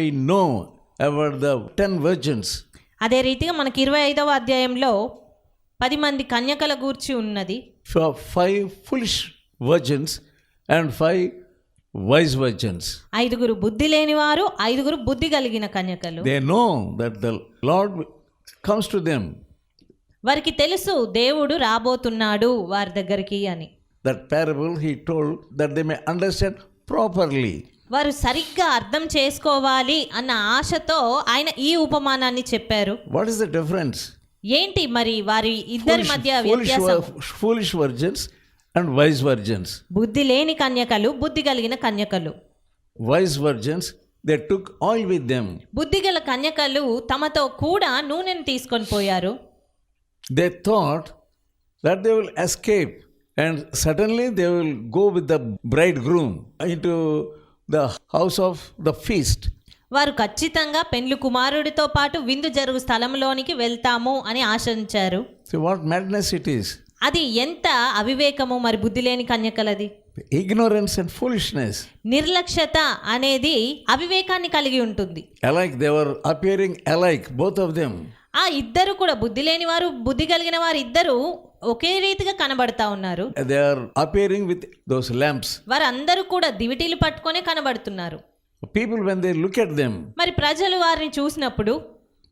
I know about the ten virgins అదే రీతిగా మనకి ఇరవై ఐదవ అధ్యాయంలో పది మంది కన్యకల గూర్చి ఉన్నది. Five foolish virgins and five wise virgins ఐదుగురు బుద్ధి లేని వారు ఐదుగురు బుద్ధి కలిగిన కన్యకలు. They know that the lord comes to them వారికి తెలుసు దేవుడు రాబోతున్నాడు వారి దగ్గరికి అని. That parable he told that they may understand properly వారు సరిగ్గా అర్థం చేసుకోవాలి అన్న ఆశతో ఆయన ఈ ఉపమానాన్ని చెప్పారు What is the difference? ఏంటి మరి వారి ఇద్దరి మధ్య వ్యత్యాసం foolish virgins and wise virgins. బుద్ధి లేని కన్యకలు బుద్ధి కలిగిన కన్యకలు Wise virgins, they took oil with them. బుద్ధి గల కన్యకలు తమతో కూడా నూనెను తీసుకొని పోయారు They thought that they will escape and suddenly they will go with the bridegroom into the house of the feast. వారు ఖచ్చితంగా పెండ్లు కుమారుడితో పాటు విందు జరుగు స్థలంలోనికి వెళ్తాము అని ఆశించారు what madness it is. అది ఎంత అవివేకము మరి బుద్ధి లేని కన్యకలది Ignorance and foolishness. నిర్లక్ష్యత అనేది అవివేకాన్ని కలిగి ఉంటుంది they were appearing alike, both of them. ఆ ఇద్దరు కూడా బుద్ధి లేని వారు బుద్ధి కలిగిన వారు ఇద్దరు ఒకే రీతిగా కనబడతా ఉన్నారు. They are with those lamps వారందరూ కూడా దివిటీలు పట్టుకునే కనబడుతున్నారు. People when they look at them మరి ప్రజలు వారిని చూసినప్పుడు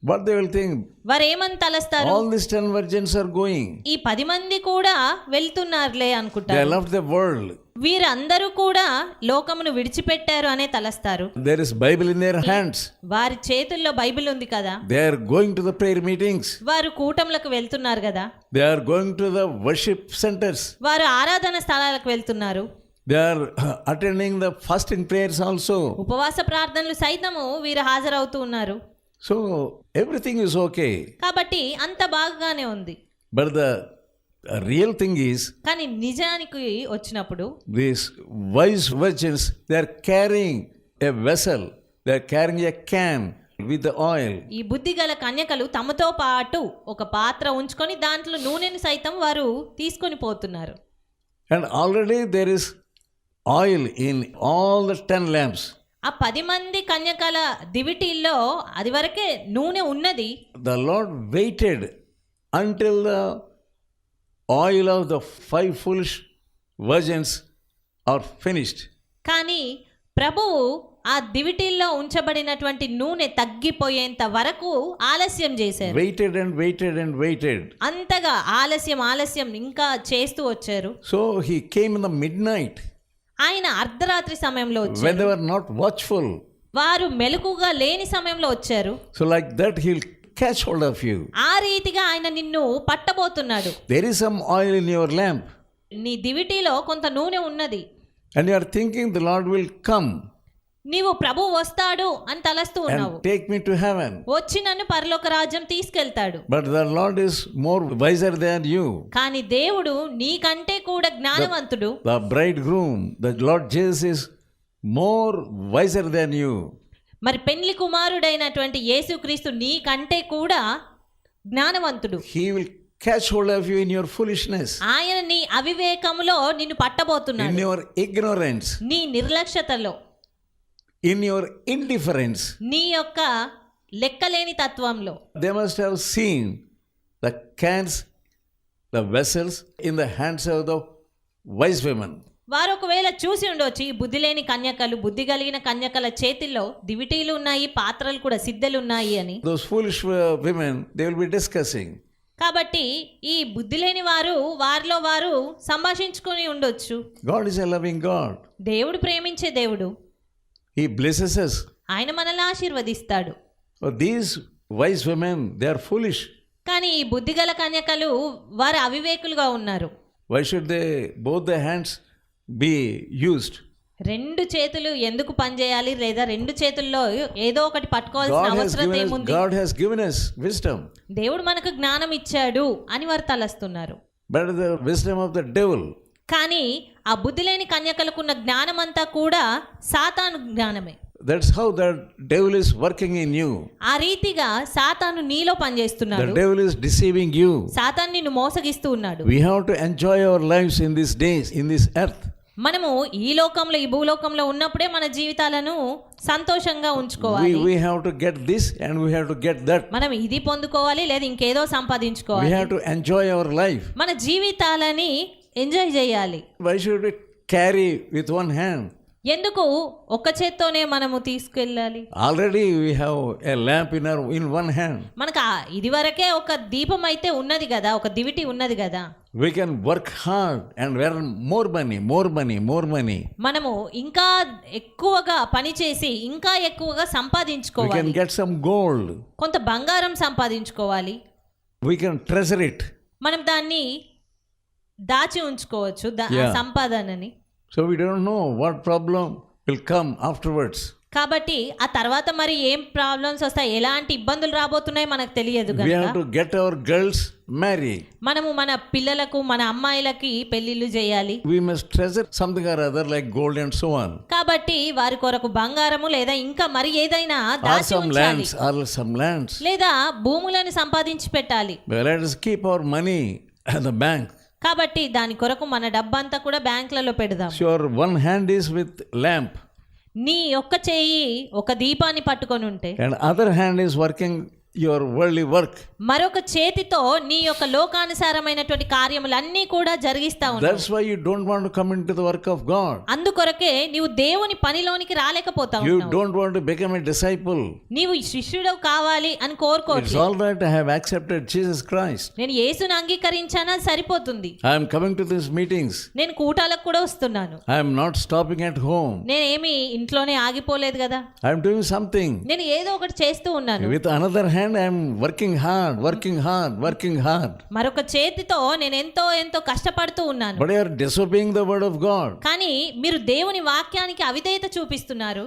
వాట్ దే విల్ థింక్ వారు ఏమంతా తలస్తారు? All this ten virgins are going ఈ పది మంది కూడా వెళ్తున్నారులే అనుకుంటారు. దే లవ్ ద వరల్డ్ వీరందరూ కూడా లోకమును విడిచిపెట్టారు అనే తలస్తారు There is Bible in their hands. వారి చేతుల్లో బైబిల్ ఉంది కదా They are going to the prayer meetings. వారు కూటంలకు వెళ్తున్నారు కదా They are going to the worship centers. వారు ఆరాధన స్థలాలకు వెళ్తున్నారు They are attending the fasting prayers also. ఉపవాస ప్రార్థనలు సైతము వీరు హాజరవుతూ ఉన్నారు So everything is okay. కాబట్టి అంత బాగానే ఉంది But the real thing is కానీ నిజానికి వచ్చినప్పుడు this wise virgins they are carrying a vessel they are carrying a can with oil ఈ బుద్ధి గల కన్యకలు తమతో పాటు ఒక పాత్ర ఉంచుకొని దాంట్లో నూనెని సైతం వారు తీసుకొని పోతున్నారు. And already there is oil in all the ten lamps ఆ పది మంది కన్యకల దివిటీల్లో అది వరకే నూనె ఉన్నది. The lord waited until the oil of the five fools virgins are finished. కానీ ప్రభువు ఆ దివిటీల్లో ఉంచబడినటువంటి నూనె తగ్గిపోయేంత వరకు ఆలస్యం చేశారు. Waited and waited and waited అంతగా ఆలస్యం ఆలస్యం ఇంకా చేస్తూ వచ్చారు. So he came the midnight ఆయన అర్ధరాత్రి సమయంలో వెన్ దే వర్ నాట్ వారు మెలకుగా లేని సమయంలో వచ్చారు. So like that he catch hold of you. ఆ రీతిగా ఆయన నిన్ను పట్టబోతున్నాడు There is some oil in your lamp, నీ దివిటీలో కొంత నూనె ఉన్నది and you are thinking the Lord will come నీవు ప్రభు వస్తాడు అని తలస్తూ ఉన్నావు take me to heaven. వచ్చి నన్ను పరలోక రాజ్యం తీసుకెళ్తాడు But the Lord is more wiser than you. కానీ దేవుడు నీకంటే కూడా జ్ఞానవంతుడు The bridegroom, the Lord Jesus, is more wiser than you. మరి పెండ్లి కుమారుడైనటువంటి యేసుక్రీస్తు నీకంటే కూడా జ్ఞానవంతుడు He will catch hold of you in your foolishness, ఆయన నీ అవివేకములో నిన్ను in పట్టబోతున్నాడు your ignorance, నీ నిర్లక్ష్యతలో in your indifference. నీ యొక్క లెక్కలేని తత్వంలో They must have seen the cans, the vessels in the hands of the wise women. వారు ఒకవేళ చూసి ఉండొచ్చు ఈ బుద్ధి లేని కన్యకలు బుద్ధి కలిగిన కన్యకల చేతిల్లో దివిటీలు ఉన్నాయి పాత్రలు కూడా సిద్ధలు ఉన్నాయి అని uh, women, they will be discussing. కాబట్టి ఈ బుద్ధి లేని వారు వారిలో వారు సంభాషించుకొని ఉండొచ్చు is a loving God. దేవుడు ప్రేమించే దేవుడు blesses us. ఆయన మనల్ని ఆశీర్వదిస్తాడు these wise women, they are foolish. కానీ ఈ బుద్ధిగల కన్యకలు వారు అవివేకులుగా ఉన్నారు Why should they both their hands be used రెండు చేతులు ఎందుకు పని చేయాలి? లేదా రెండు చేతుల్లో ఏదో ఒకటి పట్టుకోవాల్సిన అవసరం ఏముంది? దేవుడు మనకు జ్ఞానం ఇచ్చాడు అని వారు తలస్తున్నారు. But the of the devil కానీ ఆ బుద్ధి లేని కన్యకలకు ఉన్న కూడా సాతాన్ జ్ఞానమే. That's how the devil is working in you ఆ రీతిగా సాతాను నీలో పని చేస్తున్నాడు ఇస్ డిసీవింగ్ యు సాతాన్ నిన్ను మోసగిస్తూ ఉన్నాడు. We have to enjoy our lives in this days in this earth మనము ఈ లోకంలో ఈ భూలోకంలో ఉన్నప్పుడే మన జీవితాలను సంతోషంగా ఉంచుకోవాలి. We have to get this and we have to get that మనం ఇది పొందుకోవాలి లేదా ఇంకేదో సంపాదించుకోవాలి. Have to enjoy our life మన జీవితాలని ఎంజాయ్ చేయాలి. Why should carry with one hand ఎందుకు ఒక చేత్తోనే మనము తీసుకెళ్ళాలి? Already we have a lamp in our one hand మనకు ఇదివరకే ఒక దీపం అయితే ఉన్నది కదా ఒక దివిటి ఉన్నది కదా. We can work hard and were more money more money more money మనము ఇంకా ఎక్కువగా పని చేసి ఇంకా ఎక్కువగా సంపాదించుకోవాలి. వి కెన్ గోల్డ్ కొంత బంగారం సంపాదించుకోవాలి. వి కెన్ ట్రెజర్ ఇట్ మనం దాన్ని దాచి ఉంచుకోవచ్చు సంపాదనని. So we don't know what problem will come afterwards కాబట్టి ఆ తర్వాత మరి ఏం ప్రాబ్లమ్స్ వస్తాయి? ఎలాంటి ఇబ్బందులు రాబోతున్నాయి మనకు తెలియదు we get our girls marry మనము మన పిల్లలకు మన అమ్మాయిలకి పెళ్ళిళ్ళు చేయాలి. We must treasure something other like gold so కాబట్టి వారి కొరకు బంగారము లేదా ఇంకా మరి ఏదైనా దాచి ఉంచాలి. లేదా భూములను సంపాదించి పెట్టాలి. We'll keep our money at bank కాబట్టి దాని కొరకు మన డబ్బంతా కూడా బ్యాంకులలో పెడదాం. Your one hand is with lamp. నీ ఒక్క చేయి ఒక దీపాన్ని పట్టుకొని ఉంటే and other hand is working your worldly work. మరొక చేతితో నీ యొక్క లోకానుసారమైనటువంటి కార్యములన్నీ కూడా జరిగిస్తా ఉన్నావు That's why you don't want to come into the work of God. అందుకొరకే నీవు దేవుని పనిలోనికి రాలేకపోతావు You don't want to become a disciple. నీవు శిష్యుడు కావాలి అని కోరుకోవచ్చు all right, I have accepted Jesus Christ. నేను యేసుని అంగీకరించానా సరిపోతుంది I am coming to these meetings. నేను కూటాలకు కూడా వస్తున్నాను I am not stopping at home. నేనేమి ఇంట్లోనే ఆగిపోలేదు కదా I am doing something. నేను ఏదో ఒకటి చేస్తూ ఉన్నాను With another I am working hard, working hard, working hard. మరొక చేతితో నేను ఎంతో ఎంతో కష్టపడుతూ ఉన్నాను But you are disobeying the word of God. కానీ మీరు దేవుని వాక్యానికి అవిధేయత చూపిస్తున్నారు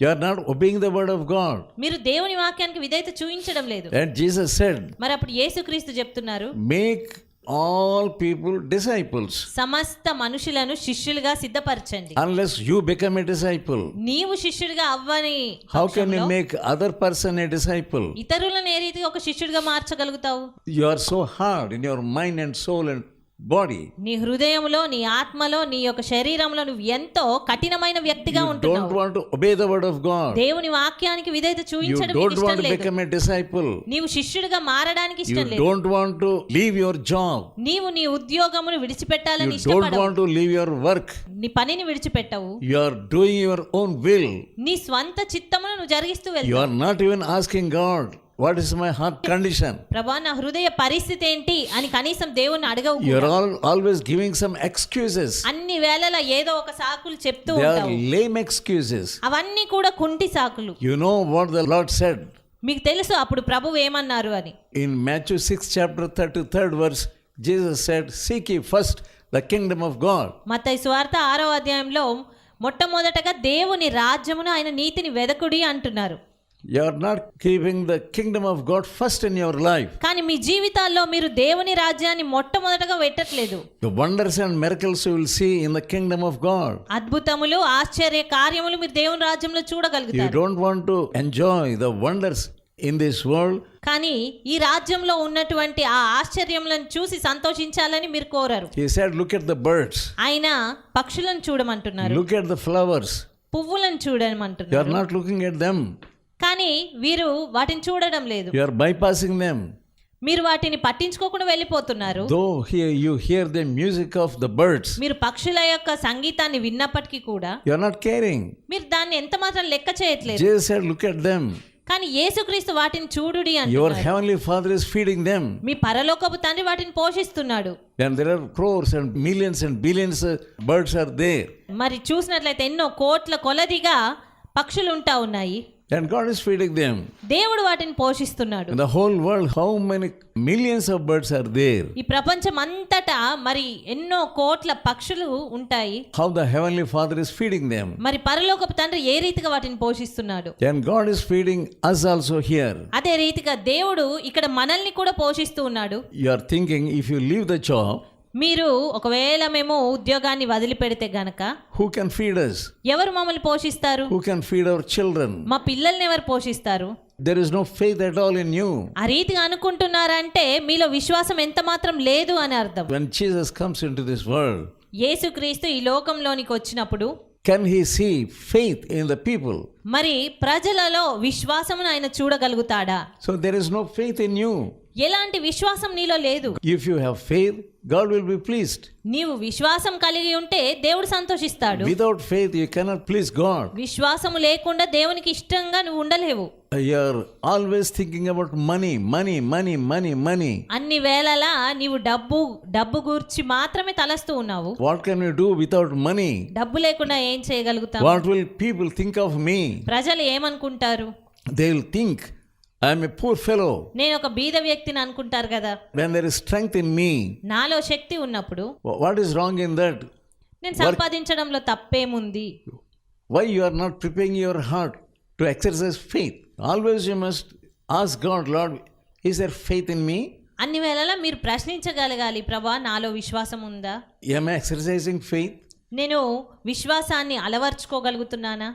You are not obeying the word of God. మీరు దేవుని వాక్యానికి విధేయత చూపించడం లేదు And Jesus said, మరి అప్పుడు యేసుక్రీస్తు చెప్తున్నారు Make all people disciples. సమస్త మనుషులను శిష్యులుగా సిద్ధపరచండి Unless you become a disciple, నీవు శిష్యుడిగా అవ్వని how can you పక్షంలో make other person a disciple? ఇతరులను ఏ రీతిగా ఒక శిష్యుడిగా మార్చగలుగుతావు You are so hard in your mind and soul and body. నీ హృదయంలో నీ ఆత్మలో నీ యొక్క శరీరంలో నువ్వు ఎంతో కఠినమైన వ్యక్తిగా ఉంటున్నావు don't want to obey the word of God. దేవుని వాక్యానికి విధేయత చూపించడం లేదు become a disciple. నీవు శిష్యుడిగా మారడానికి ఇష్టం లేదు don't want to leave your job. నీవు నీ ఉద్యోగమును విడిచిపెట్టాలని You don't ఇష్టపడవు want to leave your work. నీ పనిని విడిచిపెట్టవు You are doing your own will. నీ స్వంత చిత్తమును నువ్వు జరిగిస్తూ వెళ్తావు are not even asking God, what is my heart condition ప్రభా నా హృదయ పరిస్థితి ఏంటి అని కనీసం దేవుని అడగవు you are all always giving some excuses అన్ని వేళల ఏదో ఒక సాకులు చెప్తూ ఉంటావు. లేమ్ ఎక్స్క్యూజెస్ అవన్నీ కూడా కుంటి సాకులు. You know what the Lord said మీకు తెలుసు అప్పుడు ప్రభు ఏమన్నారు అని? In Matthew 6 chapter 33 verse Jesus said seek he first the kingdom of God మత్తయి సువార్త 6వ అధ్యాయంలో మొట్టమొదటగా దేవుని రాజ్యమును ఆయన నీతిని వెదకుడి అంటున్నారు. Your not keeping the kingdom of God first in your life కానీ మీ జీవితాల్లో మీరు దేవుని రాజ్యాన్ని మొట్టమొదటగా పెట్టట్లేదు. Wonders and miracles you will see in the kingdom of God అద్భుతములు ఆశ్చర్య కార్యములు మీరు దేవుని రాజ్యంలో చూడగలుగుతారు. You don't want to enjoy the wonders in this world కానీ ఈ రాజ్యంలో ఉన్నటువంటి ఆ ఆశ్చర్యములను చూసి సంతోషించాలని మీరు కోరారు. He said look at the birds ఆయన పక్షులను చూడమంటున్నారు. లుక్ ఎట్ ద ఫ్లవర్స్ పువ్వులను చూడమంటున్నారు. You are not looking at them కానీ వీరు వాటిని చూడడం లేదు. యు ఆర్ బైపాసింగ్ దెం మీరు వాటిని పట్టించుకోకుండా వెళ్ళిపోతున్నారు. Though you hear the music of the birds మీరు పక్షుల యొక్క సంగీతాన్ని విన్నప్పటికీ కూడా యు ఆర్ నాట్ కేరింగ్ మీరు దాన్ని ఎంత మాత్రం లెక్క చేయట్లేదు. Jesus here look at them కానీ యేసుక్రీస్తు వాటిని చూడుడి అని your heavenly father is feeding them మీ పరలోకపు తండ్రి వాటిని పోషిస్తున్నాడు. Then there are crores and millions and billions birds are there మరి చూసినట్లయితే ఎన్నో కోట్ల కొలదిగా పక్షులు ఉంటా ఉన్నాయి. And God is feeding them. దేవుడు వాటిని పోషిస్తున్నాడు In the whole world, how many millions of birds are there? ఈ ప్రపంచం అంతటా మరి ఎన్నో కోట్ల పక్షులు ఉంటాయి How the heavenly Father is feeding them. మరి పరలోకపు తండ్రి ఏ రీతిగా వాటిని పోషిస్తున్నాడు And God is feeding us also here. అదే రీతిగా దేవుడు ఇక్కడ మనల్ని కూడా పోషిస్తూ ఉన్నాడు You are thinking if you leave the job, మీరు ఒకవేళ మేము ఉద్యోగాన్ని వదిలిపెడితే గనక హూ కెన్ ఫీడ్ us? ఎవరు మమ్మల్ని పోషిస్తారు? Who can feed our children మా పిల్లల్ని ఎవరు పోషిస్తారు? There is no faith at all in you ఆ రీతిగా అనుకుంటున్నారంటే మీలో విశ్వాసం ఎంత మాత్రం లేదు అని అర్థం. When Jesus comes into this world యేసుక్రీస్తు ఈ లోకంలోనికి వచ్చినప్పుడు can he see faith in the people మరి ప్రజలలో విశ్వాసమును ఆయన చూడగలుగుతాడా? So there is no faith in you ఎలాంటి విశ్వాసం నీలో లేదు. If you have faith God will be pleased నీవు విశ్వాసం కలిగి ఉంటే దేవుడు సంతోషిస్తాడు. Without faith you cannot please God విశ్వాసం లేకుండా దేవునికి ఇష్టంగా నువ్వు ఉండలేవు. You are always thinking about money money money money money అన్ని వేళలా నీవు డబ్బు డబ్బు గురించి మాత్రమే తలస్తూ ఉన్నావు. What can you do without money డబ్బు లేకుండా ఏం చేయగలుగుతావు? What will people think of me ప్రజలు ఏమనుకుంటారు? They will think I'm a poor fellow నేను ఒక బీద వ్యక్తిని అనుకుంటారు కదా. When there is strength in me నాలో శక్తి ఉన్నప్పుడు what is wrong in that నేను సంపాదించడంలో తప్పేముంది? Why you are not preparing your heart to exercise faith always you must ask God Lord is there faith in me అన్ని వేళల మీరు ప్రశ్నించగలగాలి ప్రభా నాలో విశ్వాసం ఉందా? ఐఎమ్ ఎక్సర్సైజింగ్ ఫెయిత్ నేను విశ్వాసాన్ని అలవర్చుకోగలుగుతున్నానా?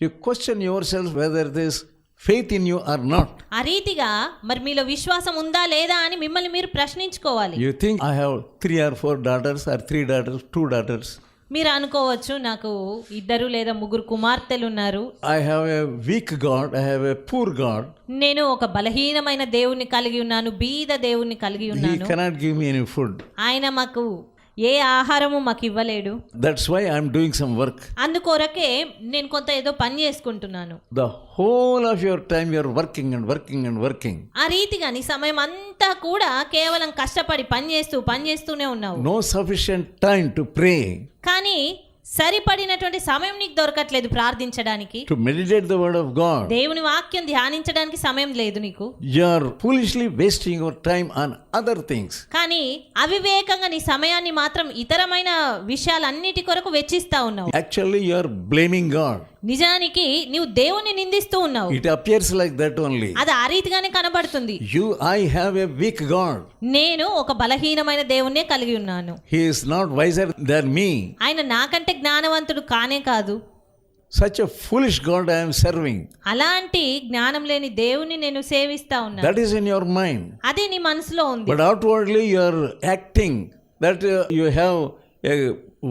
You question yourself whether this faith in you are not ఆ రీతిగా మరి మీలో విశ్వాసం ఉందా లేదా అని మిమ్మల్ని మీరు ప్రశ్నించుకోవాలి. You think I have three or four daughters or three daughters two daughters మీరు అనుకోవచ్చు నాకు ఇద్దరు లేదా ముగ్గురు కుమార్తెలు ఉన్నారు. I have a weak God I have a poor God నేను ఒక బలహీనమైన దేవుణ్ణి కలిగి ఉన్నాను బీద దేవుణ్ణి కలిగి ఉన్నాను. He cannot give me any food ఆయన మాకు ఏ ఆహారము మాకు ఇవ్వలేడు that's why I'm doing some work అందుకొరకే నేను కొంత ఏదో పని చేసుకుంటున్నాను. The whole of your time you're working and working and working ఆ రీతిగా నీ సమయం అంతా కూడా కేవలం కష్టపడి పని చేస్తూ పని చేస్తూనే ఉన్నావు. No sufficient time to pray కానీ సరిపడినటువంటి సమయం నీకు దొరకట్లేదు ప్రార్థించడానికి to meditate the word of God. దేవుని వాక్యం ధ్యానించడానికి సమయం లేదు నీకు You're foolishly wasting your time on other things. కానీ అవివేకంగా నీ సమయాన్ని మాత్రం ఇతరమైన విషయాలన్నిటి కొరకు వెచ్చిస్తా ఉన్నావు Actually, you're blaming God. నిజానికి నీవు దేవుని నిందిస్తూ ఉన్నావు. It appears like that only అది ఆ రీతిగానే కనబడుతుంది. You I have a weak God నేను ఒక బలహీనమైన దేవుణ్ణే కలిగి ఉన్నాను. He is not wiser than me ఆయన నాకంటే జ్ఞానవంతుడు కానే కాదు. Such a foolish God I am serving అలాంటి జ్ఞానం లేని దేవుని నేను సేవిస్తా ఉన్నా that is in your mind అది నీ మనసులో ఉంది. But outwardly you are acting that you have a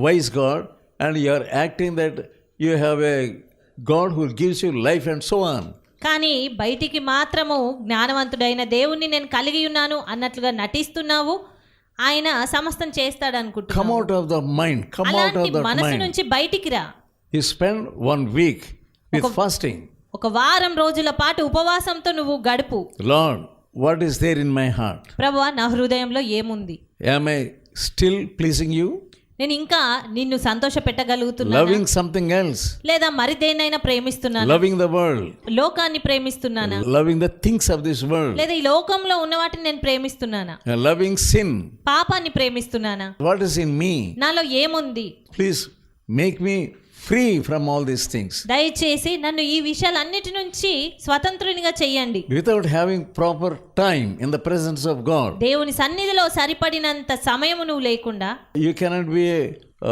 wise God and you are acting that you have a God who gives you life and so on కానీ బయటికి మాత్రము జ్ఞానవంతుడైన దేవుణ్ణి నేను కలిగి ఉన్నాను అన్నట్లుగా నటిస్తున్నావు. ఆయన సమస్తం చేస్తాడు అనుకుంటా come of the mind come of the mind నుంచి బయటికి రా. He spend one week with fasting ఒక వారం రోజుల పాటు ఉపవాసంతో నువ్వు గడుపు. Lord what is there in my heart ప్రభువా నా హృదయంలో ఏముంది? ఐ స్టిల్ ప్లీజింగ్ యూ నేను ఇంకా నిన్ను సంతోష పెట్టగలుగుతున్నా లవింగ్ సంథింగ్ ఎల్స్ లేదా మరి ప్రేమిస్తున్నాను? లవింగ్ ద వరల్డ్ లోకాన్ని ప్రేమిస్తున్నానా? Loving things of this world లేదా ఈ లోకంలో ఉన్న వాటిని నేను ప్రేమిస్తున్నానా? లవింగ్ సిన్ పాపాన్ని ప్రేమిస్తున్నానా? వాట్ ఇస్ ఇన్ మీ నాలో ఏముంది? Please make me free from all these things. దయచేసి నన్ను ఈ విషయాలన్నిటి నుంచి స్వతంత్రునిగా చెయ్యండి Without having proper time in the presence of God, దేవుని సన్నిధిలో సరిపడినంత సమయము నువ్వు లేకుండా you cannot be a,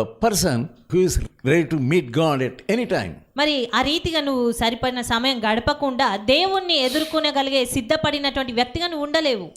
a person who is ready to meet God at any time. మరి ఆ రీతిగా నువ్వు సరిపడిన సమయం గడపకుండా దేవుణ్ణి ఎదుర్కొనగలిగే సిద్ధపడినటువంటి వ్యక్తిగా నువ్వు ఉండలేవు